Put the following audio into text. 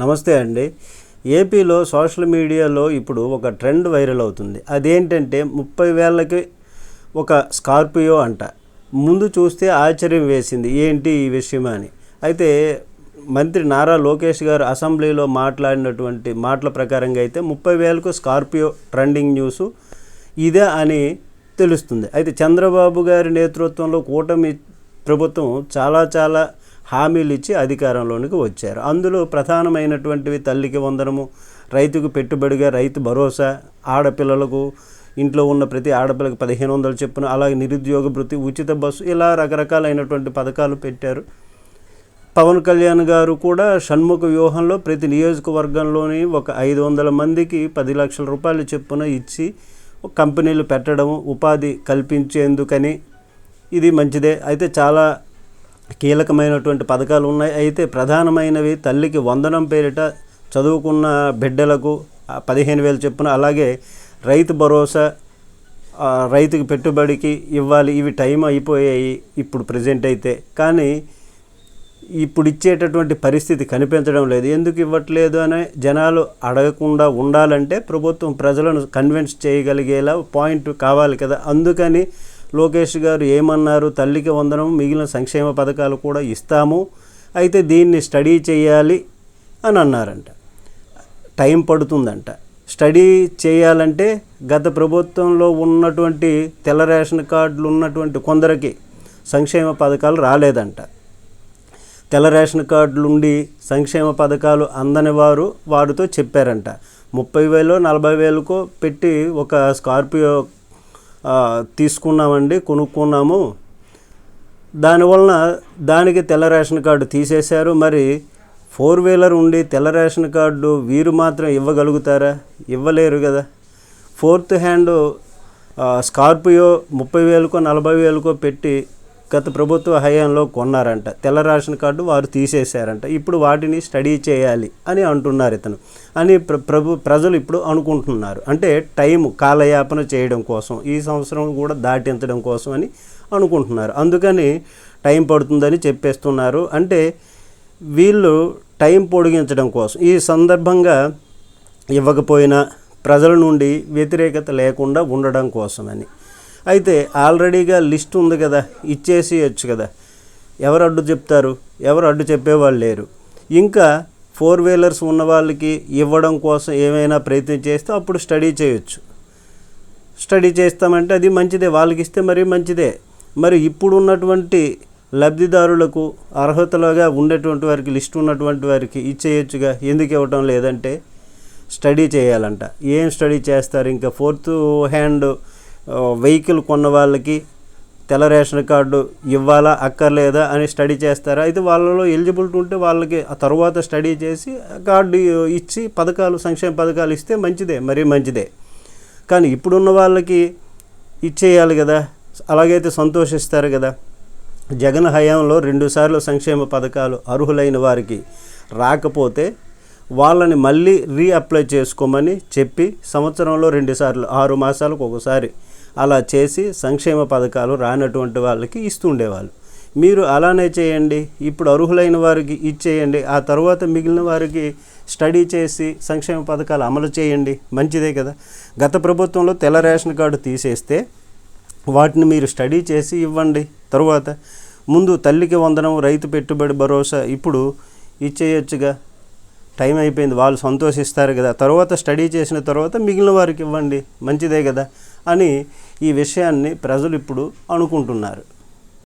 నమస్తే అండి. ఏపీలో సోషల్ మీడియాలో ఇప్పుడు ఒక ట్రెండ్ వైరల్ అవుతుంది. అదేంటంటే ముప్పై వేలకి ఒక స్కార్పియో అంట. ముందు చూస్తే ఆశ్చర్యం వేసింది. ఏంటి ఈ విషయం అని. అయితే మంత్రి నారా లోకేష్ గారు అసెంబ్లీలో మాట్లాడినటువంటి మాటల ప్రకారంగా అయితే ముప్పై వేలకు స్కార్పియో ట్రెండింగ్ న్యూస్ ఇదే అని తెలుస్తుంది. అయితే చంద్రబాబు గారి నేతృత్వంలో కూటమి ప్రభుత్వం చాలా చాలా హామీలు ఇచ్చి అధికారంలోనికి వచ్చారు. అందులో ప్రధానమైనటువంటివి తల్లికి వందనము రైతుకు పెట్టుబడిగా రైతు భరోసా ఆడపిల్లలకు ఇంట్లో ఉన్న ప్రతి ఆడపిల్లకి పదిహేను వందలు చెప్పున అలాగే నిరుద్యోగ భృతి ఉచిత బస్సు ఇలా రకరకాలైనటువంటి పథకాలు పెట్టారు. పవన్ కళ్యాణ్ గారు కూడా షణ్ముఖ వ్యూహంలో ప్రతి నియోజకవర్గంలోని ఒక ఐదు వందల మందికి పది లక్షల రూపాయలు చెప్పున ఇచ్చి కంపెనీలు పెట్టడం ఉపాధి కల్పించేందుకని ఇది మంచిదే. అయితే చాలా కీలకమైనటువంటి పథకాలు ఉన్నాయి. అయితే ప్రధానమైనవి తల్లికి వందనం పేరిట చదువుకున్న బిడ్డలకు పదిహేను వేలు చెప్పున అలాగే రైతు భరోసా రైతుకి పెట్టుబడికి ఇవ్వాలి. ఇవి టైం అయిపోయాయి ఇప్పుడు ప్రజెంట్ అయితే. కానీ ఇప్పుడు ఇచ్చేటటువంటి పరిస్థితి కనిపించడం లేదు. ఎందుకు ఇవ్వట్లేదు అనే జనాలు అడగకుండా ఉండాలంటే ప్రభుత్వం ప్రజలను కన్విన్స్ చేయగలిగేలా పాయింట్ కావాలి కదా. అందుకని లోకేష్ గారు ఏమన్నారు? తల్లికి వందనం మిగిలిన సంక్షేమ పథకాలు కూడా ఇస్తాము. అయితే దీన్ని స్టడీ చేయాలి అని అన్నారంట. టైం పడుతుందంట. స్టడీ చేయాలంటే గత ప్రభుత్వంలో ఉన్నటువంటి తెల్ల రేషన్ కార్డులు ఉన్నటువంటి కొందరికి సంక్షేమ పథకాలు రాలేదంట. తెల్ల రేషన్ కార్డులు ఉండి సంక్షేమ పథకాలు అందని వారు వారితో చెప్పారంట. ముప్పై వేలు నలభై వేలకో పెట్టి ఒక స్కార్పియో తీసుకున్నామండి కొనుక్కున్నాము. దానివలన దానికి తెల్ల రేషన్ కార్డు తీసేశారు. మరి ఫోర్ వీలర్ ఉండి తెల్ల రేషన్ కార్డు వీరు మాత్రం ఇవ్వగలుగుతారా? ఇవ్వలేరు కదా. ఫోర్త్ హ్యాండ్ స్కార్పియో ముప్పై వేలకో నలభై వేలకో పెట్టి గత ప్రభుత్వ హయాంలో కొన్నారంట. తెల్ల రేషన్ కార్డు వారు తీసేశారంట. ఇప్పుడు వాటిని స్టడీ చేయాలి అని అంటున్నారు ఇతను. అని ప్ర ప్రభు ప్రజలు ఇప్పుడు అనుకుంటున్నారు. అంటే టైం కాలయాపన చేయడం కోసం ఈ సంవత్సరం కూడా దాటించడం కోసం అని అనుకుంటున్నారు. అందుకని టైం పడుతుందని చెప్పేస్తున్నారు. అంటే వీళ్ళు టైం పొడిగించడం కోసం ఈ సందర్భంగా ఇవ్వకపోయినా ప్రజల నుండి వ్యతిరేకత లేకుండా ఉండడం కోసమని. అయితే ఆల్రెడీగా లిస్ట్ ఉంది కదా ఇచ్చేసేయచ్చు కదా. ఎవరు అడ్డు చెప్తారు? ఎవరు అడ్డు చెప్పేవాళ్ళు లేరు. ఇంకా ఫోర్ వీలర్స్ ఉన్న వాళ్ళకి ఇవ్వడం కోసం ఏమైనా ప్రయత్నం చేస్తే అప్పుడు స్టడీ చేయొచ్చు. స్టడీ చేస్తామంటే అది మంచిదే వాళ్ళకి ఇస్తే మరీ మంచిదే. మరి ఇప్పుడు ఉన్నటువంటి లబ్ధిదారులకు అర్హతలుగా ఉండేటువంటి వారికి లిస్ట్ ఉన్నటువంటి వారికి ఇచ్చేయచ్చుగా? ఎందుకు ఇవ్వటం లేదంటే స్టడీ చేయాలంట. ఏం స్టడీ చేస్తారు? ఇంకా ఫోర్త్ హ్యాండ్ వెహికల్ కొన్న వాళ్ళకి తెల్ల రేషన్ కార్డు ఇవ్వాలా అక్కర్లేదా అని స్టడీ చేస్తారా? అయితే వాళ్ళలో ఎలిజిబిలిటీ ఉంటే వాళ్ళకి ఆ తర్వాత స్టడీ చేసి కార్డు ఇచ్చి పథకాలు సంక్షేమ పథకాలు ఇస్తే మంచిదే మరీ మంచిదే. కానీ ఇప్పుడున్న వాళ్ళకి ఇచ్చేయాలి కదా అలాగైతే సంతోషిస్తారు కదా. జగన్ హయాంలో రెండుసార్లు సంక్షేమ పథకాలు అర్హులైన వారికి రాకపోతే వాళ్ళని మళ్ళీ రీఅప్లై చేసుకోమని చెప్పి సంవత్సరంలో రెండుసార్లు ఆరు మాసాలకు ఒకసారి అలా చేసి సంక్షేమ పథకాలు రానటువంటి వాళ్ళకి ఇస్తుండేవాళ్ళు. మీరు అలానే చేయండి ఇప్పుడు అర్హులైన వారికి ఇచ్చేయండి ఆ తర్వాత మిగిలిన వారికి స్టడీ చేసి సంక్షేమ పథకాలు అమలు చేయండి మంచిదే కదా. గత ప్రభుత్వంలో తెల్ల రేషన్ కార్డు తీసేస్తే వాటిని మీరు స్టడీ చేసి ఇవ్వండి తరువాత ముందు తల్లికి వందనం రైతు పెట్టుబడి భరోసా ఇప్పుడు ఇచ్చేయచ్చుగా. టైం అయిపోయింది వాళ్ళు సంతోషిస్తారు కదా. తర్వాత స్టడీ చేసిన తర్వాత మిగిలిన వారికి ఇవ్వండి మంచిదే కదా. అని ఈ విషయాన్ని ప్రజలు ఇప్పుడు అనుకుంటున్నారు.